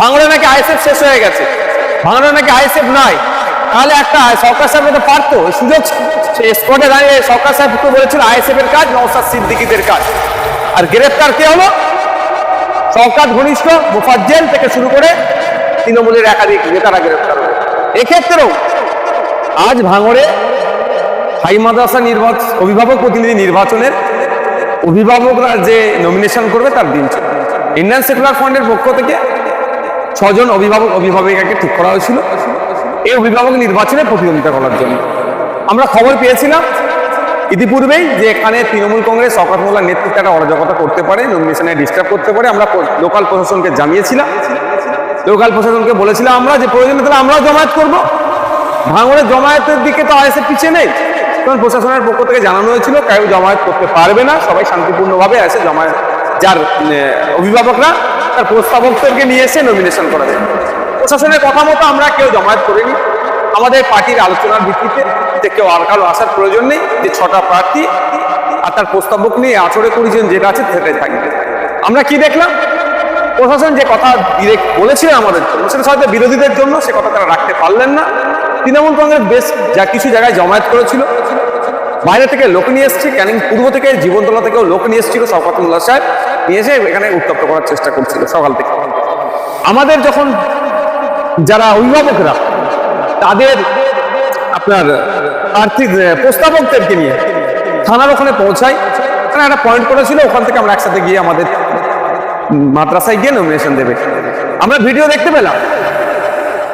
ভাঙড়ে নাকি আইএসএফ শেষ হয়ে গেছে। ভাঙড়ে নাকি আইএসএফ নাই। তাহলে একটা সরকার সাহেব তো পারতো সুযোগ স্পটে দাঁড়িয়ে সরকার সাহেব তো বলেছিল আইএসএফ এর কাজ নওসাদ সিদ্দিকিদের কাজ। আর গ্রেফতার কে হলো? সরকার ঘনিষ্ঠ, মুফাজ্জেল থেকে শুরু করে তৃণমূলের একাধিক নেতারা গ্রেফতার হলো। এক্ষেত্রেও আজ ভাঙড়ে হাই মাদ্রাসা নির্বাচন অভিভাবক প্রতিনিধি নির্বাচনের অভিভাবকরা যে নমিনেশন করবে তার দিন ইন্ডিয়ান সেকুলার ফান্ডের পক্ষ থেকে ছজন অভিভাবক, অভিভাবিকাকে ঠিক করা হয়েছিল। এই অভিভাবক নির্বাচনে প্রতিদ্বন্দ্বিতা করার জন্য। আমরা খবর পেয়েছিলাম ইতিপূর্বেই যে এখানে তৃণমূল কংগ্রেস মোল্লার নেতৃত্বে একটা অরাজকতা করতে পারে নমিনেশনে ডিস্টার্ব করতে পারে। আমরা লোকাল প্রশাসনকে জানিয়েছিলাম। লোকাল প্রশাসনকে বলেছিলাম আমরা যে প্রয়োজনে তাহলে আমরাও জমায়েত করব। ভাঙড়ের জমায়েতের দিকে তো আইএসএফ পিছিয়ে নেই। কারণ প্রশাসনের পক্ষ থেকে জানানো হয়েছিল, কেউ জমায়েত করতে পারবে না। সবাই শান্তিপূর্ণভাবে এসে জমায়েত যার অভিভাবকরা তার প্রস্তাবকদেরকে নিয়ে এসে নমিনেশন করা যায়। প্রশাসনের কথা মতো আমরা কেউ জমায়েত করিনি। আমাদের পার্টির আলোচনার ভিত্তিতে যে কেউ আর কারও আসার প্রয়োজন নেই, যে ছটা প্রার্থী আর তার প্রস্তাবক নিয়ে আচরে কুড়িজন যেটা আছে সেটাই থাকবে। আমরা কি দেখলাম? প্রশাসন যে কথা ডিরেক্ট বলেছিলেন আমাদের জন্য, সেটা হয়তো বিরোধীদের জন্য, সে কথা তারা রাখতে পারলেন না। তৃণমূল কংগ্রেস বেশ যা কিছু জায়গায় জমায়েত করেছিল। বাইরে থেকে লোক নিয়ে এসছে, ক্যানিং পূর্ব থেকে জীবনতলা থেকেও লোক নিয়ে এসেছিল শওকতুল্লাহ সাহেব। নিয়ে এসে এখানে উত্তপ্ত করার চেষ্টা করছিল সকাল থেকে। আমাদের যখন যারা অভিভাবকরা, তাদের আপনার আর্থিক প্রস্তাবকদেরকে নিয়ে থানার ওখানে পৌঁছাই। ওখানে একটা পয়েন্ট করেছিল ওখান থেকে আমরা একসাথে গিয়ে আমাদের মাদ্রাসায় গিয়ে নমিনেশন দেবে। আমরা ভিডিও দেখতে পেলাম।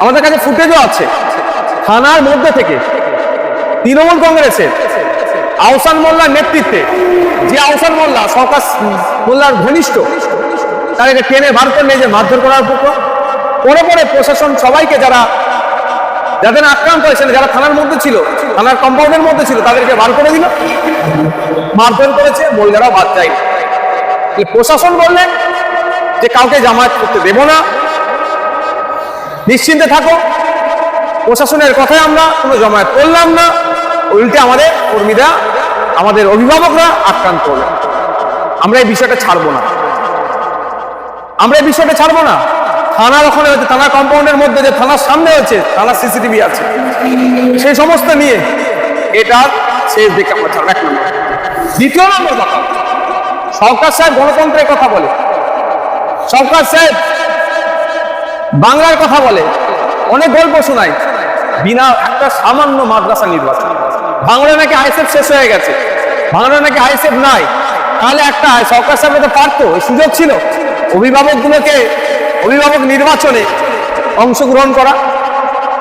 আমাদের কাছে ফুটেজও আছে। থানার মধ্যে থেকে তৃণমূল কংগ্রেসের আহসান মোল্লার নেতৃত্বে, যে আহসান মোল্লা, সরকার মোল্লার ঘনিষ্ঠ তাদেরকে টেনে বার করে নিয়ে যে মারধর করার পক্ষ পরে পরে প্রশাসন সবাইকে যারা, যাদের আক্রান্ত হয়েছিল যারা থানার মধ্যে ছিল, থানার কম্পাউন্ডের মধ্যে ছিল, তাদেরকে বার করে দিল। মারধর করেছে মহিলারাও বাদ তাহলে প্রশাসন বললেন যে কাউকে জামায়াত করতে দেব না। নিশ্চিন্তে থাকো। প্রশাসনের কথায় আমরা কোনো জমায়েত করলাম না। উল্টে আমাদের কর্মীরা, আমাদের অভিভাবকরা আক্রান্ত হলেন আমরা এই বিষয়টা ছাড়বো না। আমরা এই বিষয়টা ছাড়বো না। থানার ওখানে হচ্ছে থানা কম্পাউন্ডের মধ্যে যে থানার সামনে হচ্ছে থানার সিসিটিভি আছে। সেই সমস্ত নিয়ে এটা শেষ দিকে আমরা ছাড়বো এক নম্বর। দ্বিতীয় নম্বর কথা, সরকার সাহেব গণতন্ত্রের কথা বলে। সরকার সাহেব বাংলার কথা বলে। অনেক গল্প শোনায়। বিনা একটা সামান্য মাদ্রাসা নির্বাচন। বাংলা নাকি আইএসএফ শেষ হয়ে গেছে। বাংলা নাকি আইএসএফ নাই। তাহলে একটা সরকার সাহেব তো পারতো সুযোগ ছিল। অভিভাবকগুলোকে, অভিভাবক নির্বাচনে অংশগ্রহণ করা।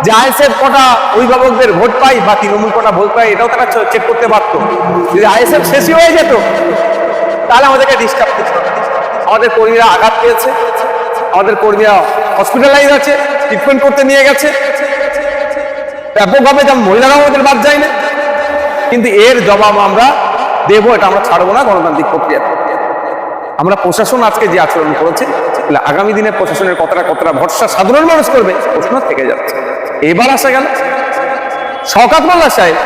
যে আইএসএফ কটা অভিভাবকদের ভোট পাই বা তৃণমূল কটা ভোট পাই এটাও তারা চেক করতে পারতো। যদি আইএসএফ শেষই হয়ে যেত, তাহলে আমাদেরকে ডিস্টার্ব করতো। আমাদের কর্মীরা আঘাত পেয়েছে। আমাদের কর্মীরা হসপিটালাইজ আছে ট্রিটমেন্ট করতে নিয়ে গেছে। ব্যাপকভাবে যেমন মহিলারাও আমাদের বাদ যায় না কিন্তু এর জবাব আমরা দেবো, এটা আমরা ছাড়বো না, গণতান্ত্রিক প্রক্রিয়া। আমরা প্রশাসন আজকে যে আচরণ করেছে আগামী দিনে প্রশাসনের কতটা কতটা ভরসা সাধারণ মানুষ করবে প্রশ্ন থেকে যাচ্ছে। এবার আসা গেল, শওকাত মোল্লা সাহেব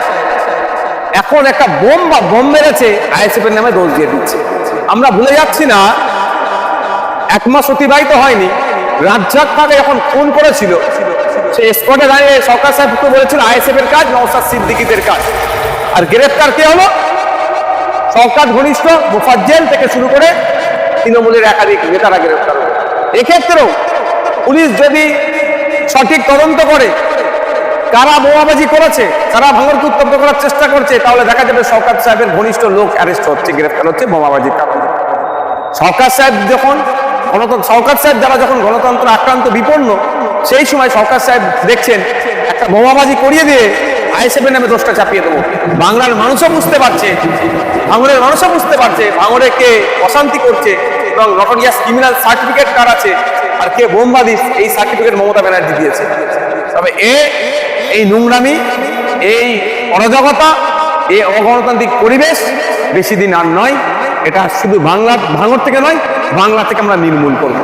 এখন একটা বোম বা বোম মেরেছে, আইএসএফ এর নামে দোষ দিয়ে দিচ্ছে। আমরা ভুলে যাচ্ছি না, এক মাস অতিবাহিত হয়নি, রাজ্জাক তাকে যখন খুন করেছিল। সে স্পটে দাঁড়িয়ে সরকার সাহেব বলেছিল, আইএসএফ এর কাজ নওসাদ সিদ্দিকিদের কাজ। আর গ্রেফতার কে হলো? সরকার ঘনিষ্ঠ, মুফাজ্জেল থেকে শুরু করে তৃণমূলের একাধিক নেতারা গ্রেফতার হলো এক্ষেত্রেও পুলিশ যদি সঠিক তদন্ত করে, কারা বোমাবাজি করেছে, কারা ভাঙরকে উত্তপ্ত করার চেষ্টা করছে, তাহলে দেখা যাবে সরকার সাহেবের ঘনিষ্ঠ লোক অ্যারেস্ট হচ্ছে গ্রেফতার হচ্ছে, বোমাবাজির কারণে। সরকার সাহেব যখন গণতন্ত্র সরকার সাহেব যারা যখন গণতন্ত্র আক্রান্ত বিপন্ন, সেই সময় সরকার সাহেব দেখছেন, একটা বোমাবাজি করিয়ে দিয়ে আইএসএফের নামে দোষটা চাপিয়ে দেবো। বাংলার মানুষও বুঝতে পারছে, ভাঙড়ের মানুষও বুঝতে পারছে ভাঙড়ে কে অশান্তি করছে, এবং নটরিয়াস ক্রিমিনাল সার্টিফিকেট কার আছে, আর কে বোমবাদী এই সার্টিফিকেট মমতা ব্যানার্জি দিয়েছে। তবে এ, এই নোংরামি, এই অরাজকতা এই অগণতান্ত্রিক পরিবেশ বেশি দিন আর নয়, এটা শুধু বাংলা ভাঙর থেকে নয়, বাংলা থেকে আমরা নির্মূল করব।